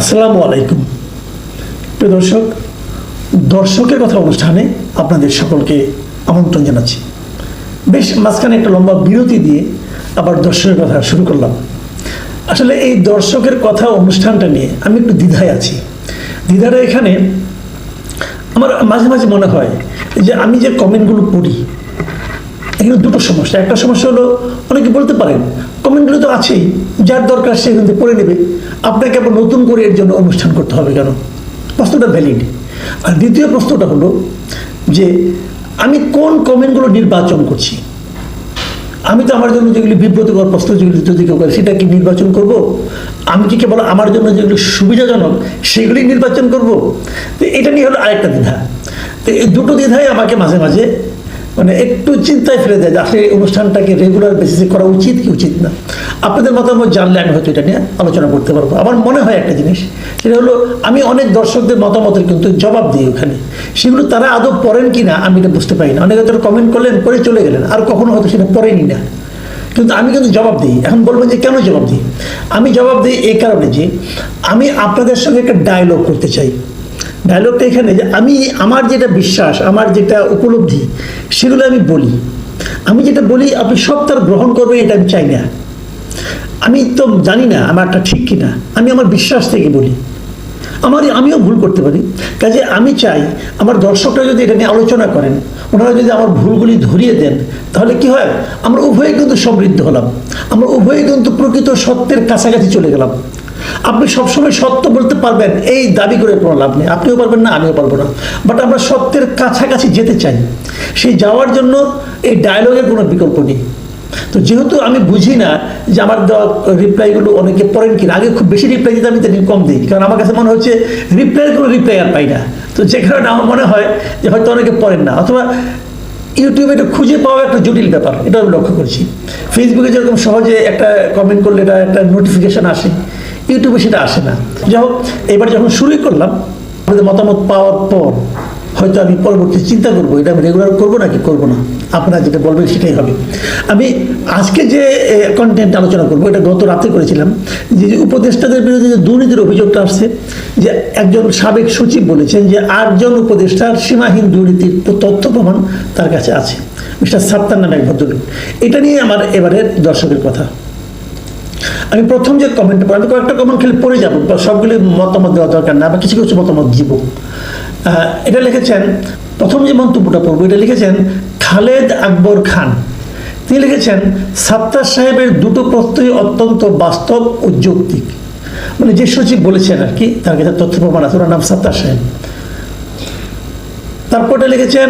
আসসালামু আলাইকুম। প্রিয় দর্শক, দর্শকের কথা অনুষ্ঠানে আপনাদের সকলকে আমন্ত্রণ জানাচ্ছি। বেশ মাঝখানে একটা লম্বা বিরতি দিয়ে আবার দর্শকের কথা শুরু করলাম। আসলে এই দর্শকের কথা অনুষ্ঠানটা নিয়ে আমি একটু দ্বিধায় আছি। দ্বিধাটা এখানে আমার মাঝে মাঝে মনে হয় যে আমি যে কমেন্টগুলো পড়ি এখানে দুটো সমস্যা। একটা সমস্যা হলো, অনেকে বলতে পারেন, কমেন্টগুলো তো আছেই যার দরকার সে কিন্তু পড়ে নেবে। আপনাকে আবার নতুন করে এর জন্য অনুষ্ঠান করতে হবে কেন? প্রশ্নটা ভ্যালিড আর দ্বিতীয় প্রশ্নটা হলো যে, আমি কোন কমেন্টগুলো নির্বাচন করছি? আমি তো আমার জন্য যেগুলি বিব্রতকর প্রশ্ন যেগুলি যদি কেউ করে, সেটা কি নির্বাচন করব? আমি কি কেবল আমার জন্য যেগুলি সুবিধাজনক, সেগুলি নির্বাচন করব? তো এটা নিয়ে হলো আরেকটা দ্বিধা। তো এই দুটো দ্বিধাই আমাকে মাঝে মাঝে মানে একটু চিন্তায় ফেলে দেয় আসলে এই অনুষ্ঠানটাকে রেগুলার বেসিসে করা উচিত কি উচিত না। আপনাদের মতামত জানলে আমি হয়তো এটা নিয়ে আলোচনা করতে পারব। আমার মনে হয় একটা জিনিস, সেটা হলো আমি অনেক দর্শকদের মতামতের কিন্তু জবাব দিই ওখানে। সেগুলো তারা আদৌ পড়েন কি না আমি এটা বুঝতে পারি না। অনেকে হয়তো কমেন্ট করলেন করে চলে গেলেন। আর কখনো হয়তো সেটা পড়েনি না। কিন্তু আমি কিন্তু জবাব দিই। এখন বলবেন যে কেন জবাব দিই? আমি জবাব দিই এই কারণে যে আমি আপনাদের সঙ্গে একটা ডায়লগ করতে চাই। ডায়লগটা এখানে যে আমি আমার যেটা বিশ্বাস, আমার যেটা উপলব্ধি, সেগুলো আমি বলি। আমি যেটা বলি, আপনি সব তার গ্রহণ করবেন, এটা আমি চাই না। আমি তো জানি না আমারটা ঠিক কিনা। আমি আমার বিশ্বাস থেকে বলি। আমার, আমিও ভুল করতে পারি। কাজে আমি চাই, আমার দর্শকরা যদি এটা নিয়ে আলোচনা করেন, ওনারা যদি আমার ভুলগুলি ধরিয়ে দেন, তাহলে কি হয়? আমরা উভয়ে কিন্তু সমৃদ্ধ হলাম। আমরা উভয়ে কিন্তু প্রকৃত সত্যের কাছাকাছি চলে গেলাম। আপনি সবসময় সত্য বলতে পারবেন, এই দাবি করে কোনো লাভ নেই। আপনিও পারবেন না, আমিও পারব না। বাট আমরা সত্যের কাছাকাছি যেতে চাই। সেই যাওয়ার জন্য এই ডায়লগের কোনো বিকল্প নেই। তো যেহেতু আমি বুঝি না যে আমার রিপ্লাইগুলো অনেকে পড়েন কিনা, আগে খুব বেশি রিপ্লাই দিতে আমি তেমনি কম দিই, কারণ আমার কাছে মনে হচ্ছে রিপ্লাইয়ের কোনো রিপ্লাই আর পাই না। তো যে কারণে আমার মনে হয় যে হয়তো অনেকে পড়েন না, অথবা ইউটিউবে এটা খুঁজে পাওয়া একটা জটিল ব্যাপার, এটা আমি লক্ষ্য করছি। ফেসবুকে যেরকম সহজে একটা কমেন্ট করলে এটা একটা নোটিফিকেশন আসে। ইউটিউবে সেটা আসে না। যাই হোক, এবার যখন শুরুই করলাম আমাদের মতামত পাওয়ার পর হয়তো আমি পরবর্তী চিন্তা করব, এটা আমি রেগুলার করব নাকি করব না? আপনারা যেটা বলবেন সেটাই হবে। আমি আজকে যে কন্টেন্ট আলোচনা করব, এটা গত রাতে করেছিলাম, যে যে উপদেষ্টাদের বিরুদ্ধে যে দুর্নীতির অভিযোগটা আসছে, যে একজন সাবেক সচিব বলেছেন যে আটজন উপদেষ্টার সীমাহীন দুর্নীতির তথ্য প্রমাণ তার কাছে আছে। মিস্টার সাত্তার নামে এক ভদ্রলোক। এটা নিয়ে আমার এবারের দর্শকের কথা। আমি প্রথম যে কমেন্ট আমি কয়েকটা কমেন্ট খালি পড়ে যাব সবগুলি মতামত দেওয়া দরকার না, বা কিছু কিছু মতামত দিব। এটা লিখেছেন, প্রথম যে মন্তব্যটা পড়ব, এটা লিখেছেন খালেদ আকবর খান। তিনি লিখেছেন, সাত্তার সাহেবের দুটো প্রত্যয় অত্যন্ত বাস্তব ও যৌক্তিক। মানে যে সচিব বলেছেন আর কি, তার কাছে তথ্য প্রমাণ আছে, ওনার নাম সাত্তার সাহেব। তারপরে লিখেছেন,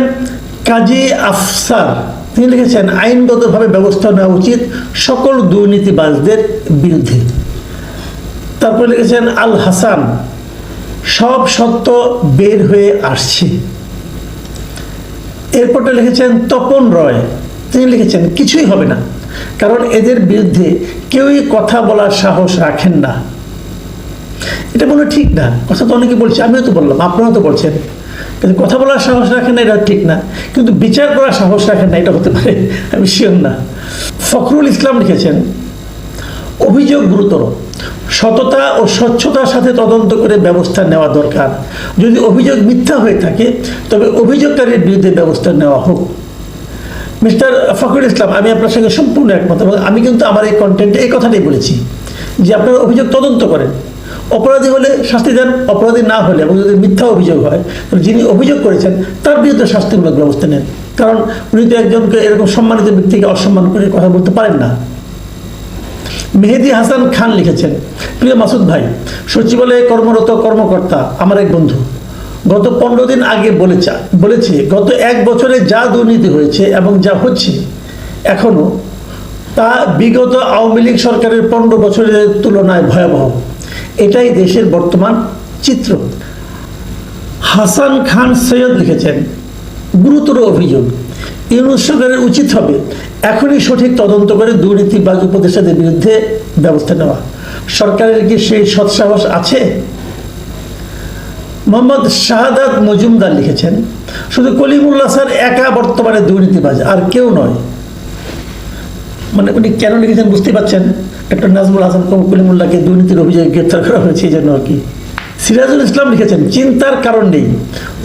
কাজী আফসার তিনি লিখেছেন, আইনগতভাবে ব্যবস্থা নেওয়া উচিত সকল দুর্নীতিবাজদের বিরুদ্ধে। তারপরে লিখেছেন, আল হাসান, সব সত্য বের হয়ে আসছে। এরপরে লিখেছেন, তপন রয়, তিনি লিখেছেন, কিছুই হবে না। কারণ এদের বিরুদ্ধে কেউই কথা বলার সাহস রাখেন না। এটা মনে ঠিক না। কথা তো অনেকে বলছে, আমিও তো বললাম, আপনারাও তো বলছেন। কিন্তু কথা বলার সাহস রাখেন না, এটা ঠিক না। কিন্তু বিচার করার সাহস রাখেন না, এটা হতে পারে, আমি শিওর না। ফখরুল ইসলাম লিখেছেন, অভিযোগ গুরুতর। সততা ও স্বচ্ছতার সাথে তদন্ত করে ব্যবস্থা নেওয়া দরকার। যদি অভিযোগ মিথ্যা হয়ে থাকে, তবে অভিযোগকারীর বিরুদ্ধে ব্যবস্থা নেওয়া হোক। মিস্টার ফখরুল ইসলাম, আমি আপনার সঙ্গে সম্পূর্ণ একমত এবং আমি কিন্তু আমার এই কন্টেন্টে এই কথাটাই বলেছি যে আপনারা অভিযোগ তদন্ত করেন। অপরাধী হলে শাস্তি দেন, অপরাধী না হলে, এবং যদি মিথ্যা অভিযোগ হয়, তাহলে যিনি অভিযোগ করেছেন, তার বিরুদ্ধে শাস্তিমূলক ব্যবস্থা নেন। কারণ উনি তো একজনকে এরকম সম্মানিত ব্যক্তিকে অসম্মান করে কথা বলতে পারেন না। মেহেদি হাসান খান লিখেছেন, প্রিয় মাসুদ ভাই, সচিবালয়ে কর্মরত কর্মকর্তা, আমার এক বন্ধু। গত পনেরো দিন আগে বলেছে বলেছে, গত এক বছরে যা দুর্নীতি হয়েছে এবং যা হচ্ছে, এখনও তা বিগত আওয়ামী লীগ সরকারের পনেরো বছরের তুলনায় ভয়াবহ। এটাই দেশের বর্তমান চিত্র। হাসান খান সৈয়দ লিখেছেন, গুরুতর অভিযোগ, ইউনুস সরকারের উচিত হবে এখনই সঠিক তদন্ত করে দুর্নীতিবাজ উপদেষ্টাদের বিরুদ্ধে ব্যবস্থা নেওয়া। সরকারের কি সেই সৎসাহস আছে? মোহাম্মদ শাহাদাত মজুমদার লিখেছেন, শুধু কলিমুল্লাহ স্যার একা বর্তমানে দুর্নীতিবাজ, আর কেউ নয়। মানে উনি কেন লিখেছেন বুঝতে পারছেন? ডক্টর নাজমুল হাসান কলিমুল্লাহকে দুর্নীতির অভিযোগে গ্রেপ্তার করা হয়েছে, এই জন্য আর কি সিরাজুল ইসলাম লিখেছেন, চিন্তার কারণ নেই।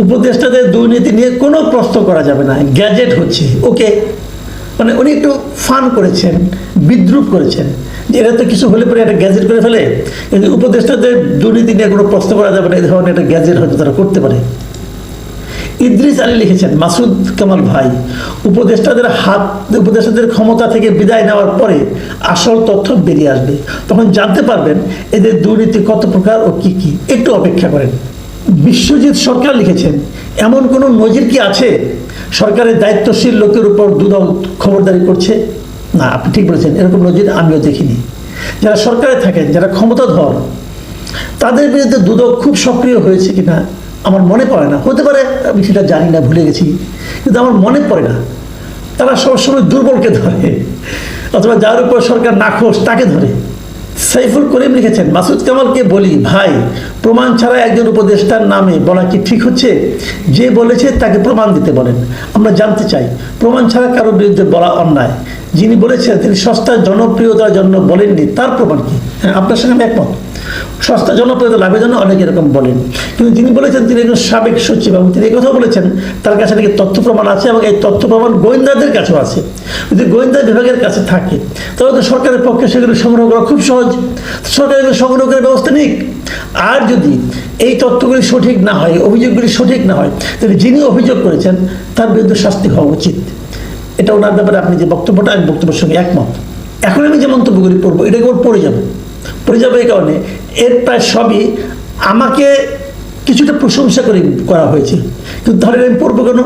উপদেষ্টাদের দুর্নীতি নিয়ে কোনো প্রশ্ন করা যাবে না। গ্যাজেট হচ্ছে। ওকে মানে উনি একটু ফান করেছেন, বিদ্রুপ করেছেন। যে এরা তো কিছু হলে পরে একটা গ্যাজেট করে ফেলে। কিন্তু উপদেষ্টাদের দুর্নীতি নিয়ে কোনো প্রশ্ন করা যাবে না। এই ধরনের একটা গ্যাজেট হয়তো তারা করতে পারে। ইদ্রিস আলী লিখেছেন মাসুদ কামাল ভাই, উপদেষ্টাদের হাত, উপদেষ্টাদের ক্ষমতা থেকে বিদায় নেওয়ার পরে আসল তথ্য বেরিয়ে আসবে। তখন জানতে পারবেন এদের দুর্নীতি কত প্রকার ও কি কি। একটু অপেক্ষা করেন। বিশ্বজিৎ সরকার লিখেছেন, এমন কোনো নজির কি আছে? সরকারের দায়িত্বশীল লোকের উপর দুদল খবরদারি করছে? না, আপনি ঠিক বলেছেন, এরকম নজির আমিও দেখিনি। যারা সরকারে থাকেন, যারা ক্ষমতাধর, তাদের বিরুদ্ধে দুদক খুব সক্রিয় হয়েছে কিনা? আমার মনে পড়ে না। হতে পারে আমি সেটা জানি না, ভুলে গেছি। কিন্তু আমার মনে পড়ে না। তারা সবসময় দুর্বলকে ধরে। অথবা যার উপর সরকার নাখোশ, তাকে ধরে। সাইফুল করিম লিখেছেন, মাসুদ কামালকে বলি, ভাই, প্রমাণ ছাড়া একজন উপদেষ্টার নামে বলা কি ঠিক হচ্ছে? যে বলেছে তাকে প্রমাণ দিতে বলেন। আমরা জানতে চাই, প্রমাণ ছাড়া কারোর বিরুদ্ধে বলা অন্যায়। যিনি বলেছেন, তিনি সস্তার জনপ্রিয়তার জন্য বলেননি, তার প্রমাণ কি? হ্যাঁ আপনার সঙ্গে আমি একমত। সস্তা জনপ্রিয়তা লাভের জন্য অনেকে এরকম বলেন। কিন্তু তিনি বলেছেন, তিনি একজন সাবেক সচিব এবং তিনি কথা বলেছেন, তার কাছে নাকি তথ্য প্রমাণ আছে এবং এই তথ্য প্রমাণ গোয়েন্দাদের কাছেও আছে। যদি গোয়েন্দা বিভাগের কাছে থাকে, তাহলে তো সরকারের পক্ষে সেগুলো সংগ্রহ করা খুব সহজ। সরকার সংগ্রহ করার ব্যবস্থা নিক। আর যদি এই তথ্যগুলি সঠিক না হয় অভিযোগগুলি সঠিক না হয়, তাহলে যিনি অভিযোগ করেছেন, তার বিরুদ্ধে শাস্তি হওয়া উচিত। এটা ওনার ব্যাপারে আপনি যে বক্তব্যটা, আমি বক্তব্যের সঙ্গে একমত। এখন আমি যে মন্তব্যগুলি করব এটাকে ওর পড়ে যাব। পড়ে যাবে এই কারণে এর প্রায় সবই আমাকে কিছুটা প্রশংসা করে করা হয়েছে। কিন্তু তাহলে আমি পড়ব কেন?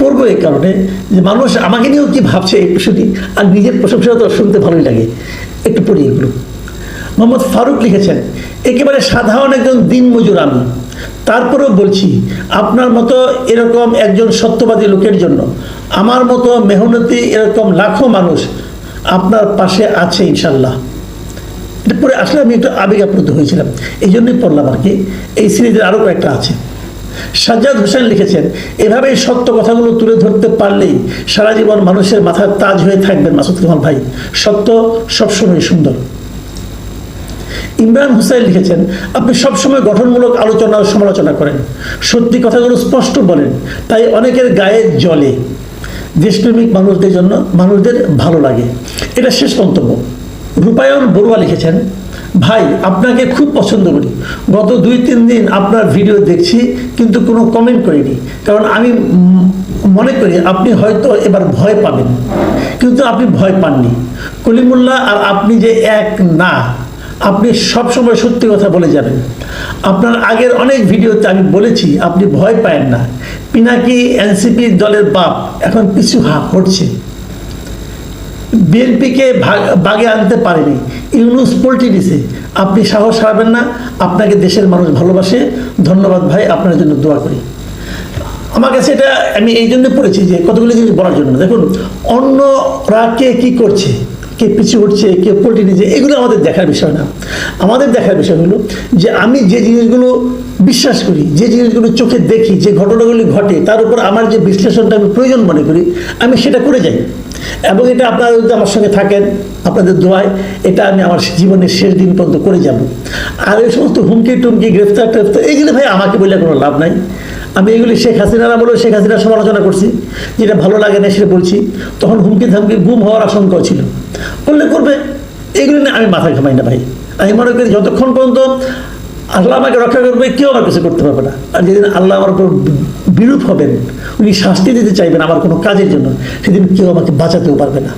পড়ব এই কারণে যে মানুষ আমাকে নিয়েও কি ভাবছে এই শুনি আর নিজের প্রশংসা তো শুনতে ভালোই লাগে। একটু পড়ি এগুলো। মোহাম্মদ ফারুক লিখেছেন, একেবারে সাধারণ একজন দিনমজুর আমি। তারপরেও বলছি, আপনার মতো এরকম একজন সত্যবাদী লোকের জন্য আমার মতো মেহনতি এরকম লাখো মানুষ আপনার পাশে আছে ইনশাল্লাহ। পরে আসলে আমি একটু আবেগ আপ্লুত হয়েছিলাম। এই জন্যই পড়লাম আর কি। এই সিরিজের আরও কয়েকটা আছে। সাজ্জাদ হোসেন লিখেছেন, এভাবেই সত্য কথাগুলো তুলে ধরতে পারলেই সারা জীবন মানুষের মাথার তাজ হয়ে থাকবেন মাসুদ কামাল ভাই। সত্য সবসময় সুন্দর। ইমরান হুসাইন লিখেছেন, আপনি সবসময় গঠনমূলক আলোচনা ও সমালোচনা করেন। সত্যি কথাগুলো স্পষ্ট বলেন, তাই অনেকের গায়ে জ্বলে দেশপ্রেমিক মানুষদের জন্য, মানুষদের ভালো লাগে। এটা শেষ মন্তব্য। রূপায়ণ বড়ুয়া লিখেছেন। ভাই, আপনাকে খুব পছন্দ করি। গত দুই, তিন দিন আপনার ভিডিও দেখছি, কিন্তু কোনো কমেন্ট করিনি। কারণ আমি মনে করি আপনি হয়তো এবার ভয় পাবেন। কিন্তু আপনি ভয় পাননি। কলিমুল্লাহ আর আপনি যে এক না, আপনি সব সময় সত্যি কথা বলে যাবেন। আপনার আগের অনেক ভিডিওতে আমি বলেছি, আপনি ভয় পায়েন না। পিনাকি এনসিপি দলের বাপ, এখন পিছু হা, হটছে। বিএনপিকে বাগে আনতে পারেনি। ইউনুস পোল্টি দিছে। আপনি সাহস হারাবেন না, আপনাকে দেশের মানুষ ভালোবাসে। ধন্যবাদ ভাই, আপনার জন্য দোয়া করি। আমার কাছে এটা, আমি এই জন্য পড়েছি যে কতগুলি জিনিস বলার জন্য। দেখুন, অন্যরা কে কী করছে, কে পিছু উঠছে কে পোল্টি নিচ্ছে, এগুলো আমাদের দেখার বিষয় না। আমাদের দেখার বিষয় হলো যে আমি যে জিনিসগুলো বিশ্বাস করি, যে জিনিসগুলো চোখে দেখি, যে ঘটনাগুলি ঘটে, তার উপর আমার যে বিশ্লেষণটা আমি প্রয়োজন মনে করি, আমি সেটা করে যাই। এবং এটা আপনারা যদি আমার সঙ্গে থাকেন, আপনাদের দোয়ায়, এটা আমি আমার জীবনের শেষ দিন পর্যন্ত করে যাব। আর এই সমস্ত হুমকি টুমকি, গ্রেফতার টেফতার এইগুলো ভাই আমাকে বললে কোনো লাভ নাই। আমি এগুলি শেখ হাসিনারা বলেও শেখ হাসিনার সমালোচনা করছি। যেটা ভালো লাগে না সেটা বলছি। তখন হুমকি ধামকি, গুম হওয়ার আশঙ্কাও ছিল। করলে করবে, এগুলি নিয়ে আমি মাথা ঘামাই না ভাই। আমি মনে করি যতক্ষণ পর্যন্ত আল্লাহ আমাকে রক্ষা করবে, কেউ আমার কিছু করতে পারবে না। আর যেদিন আল্লাহ আমার উপর বিরূপ হবেন, উনি শাস্তি দিতে চাইবেন আমার কোনো কাজের জন্য, সেদিন কেউ আমাকে বাঁচাতেও পারবে না।